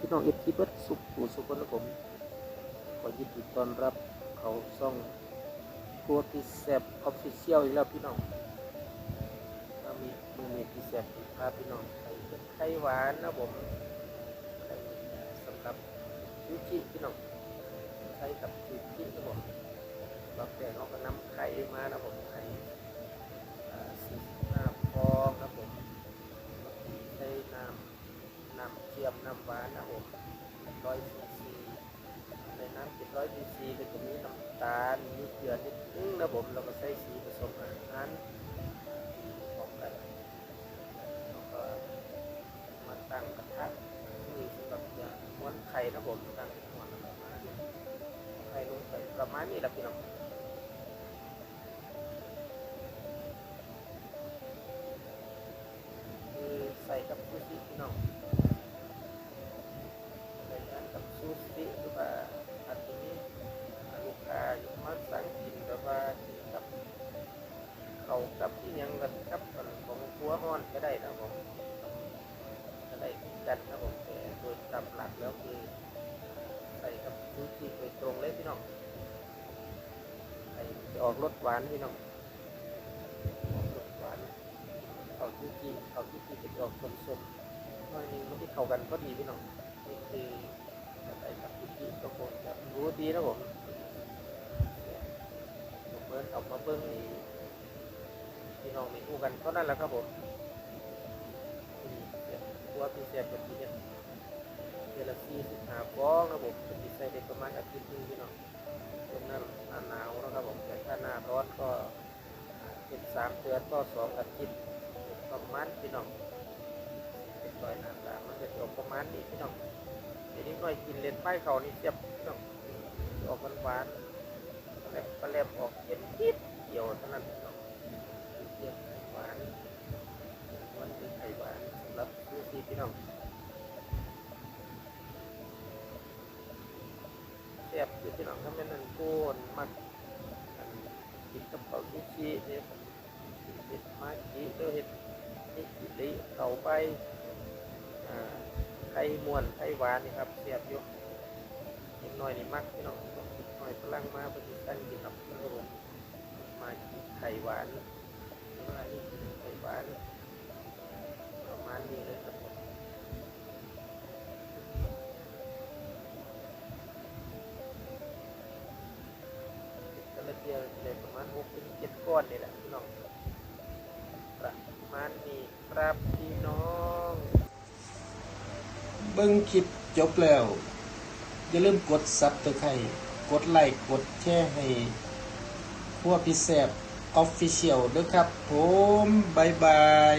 พี่น้องเอฟซีเบิร์ดสุขผู้สุขคนนะผมขอยินดีต้อนรับเขาซ่องครัวพิเศษออฟฟิเชียลอีกแล้วพี่น้องถ้ามีมือมีพิเศษพาพี่น้องใส่เป็นไข่หวานนะผมสำหรับยูจิพี่น้องไข่กับยูจินะผมเราแต่เราก็นำไข่มานะผม เทียมน้ำหวานนะผมร้อยซีซีในน้ำเจ็ดร้อยซีซีก็จะมีน้ำตาล มีเกลือนิดนึงนะผมแล้วก็ใส่สีผสมอาหารพร้อมกันแล้วก็มาตั้งกระทะนี่สำหรับจะม้วนไข่นะผมตั้งม้วนะมาณนี้ไข่ลงไปประมาณนี้แหละพี่น้อง ของครัวฮ้อนก็ได้นะผมก็ได้กันนะผมแต่โดยตามหลักแล้วคือใส่กับซูชิโดยตรงเลยพี่น้องใส่จะออกรสหวานพี่น้องออกรสหวานเขาซูชิเขาซูชิจะออกสมๆหน่อยนึงมันที่เข้ากันก็ดีพี่น้องนี่คืออะไรกับพี่พี่ก็คงจะรู้ดีนะผมผมเบิ้งเอามาเบิ้งนี่ พี่น้องมีคู่กันเท่านั้นแหละครับผมตัวพิเศษกับพี่เนี่ยเดือนละสี่สิบห้าฟองนะผมเป็นพิเศษได้ประมาณอาทิตย์นึงพี่น้องช่วงนั้นหน้าหนาวนะครับผมแต่ถ้าหน้าร้อนก็เป็นสามเดือนก็สองอาทิตย์ประมาณพี่น้องเป็นร้อยหน้าตามันจะจบประมาณนี้พี่น้องเดี๋ยวนี้หน่อยกินเลนป้เขานี่เสียบต้องออกหวานๆแลบปลาแลบออกเย็นนิดเดียวเท่านั้นต้อง รับซูชิพี่น้องเสียบคือพี่น้องถ้าแม่นนั่นโกนมักกินกับข้าวซูชิเนี่ยเห็ดมากิหรือเห็ดนี่กิริเข้าไปไข่มวนไข่หวานนี่ครับเสียบอยู่นิดหน่อยนี่มักพี่น้องหน่อยพลังมาปฏิสันกินกับครับผมมากิไข่หวานมานี่กิไข่หวานประมาณนี้เลย เดียวเลยประมาณหกถึงเจ็ดก้อนนี่แหละพี่น้องประมาณนี้ครับพี่น้อง เบิ่งคลิปจบแล้ว อย่าลืมกดซับตะไครกดไลค์กดแชร์ให้พวกพิเศษออฟฟิเชียลด้วยครับผมบายบาย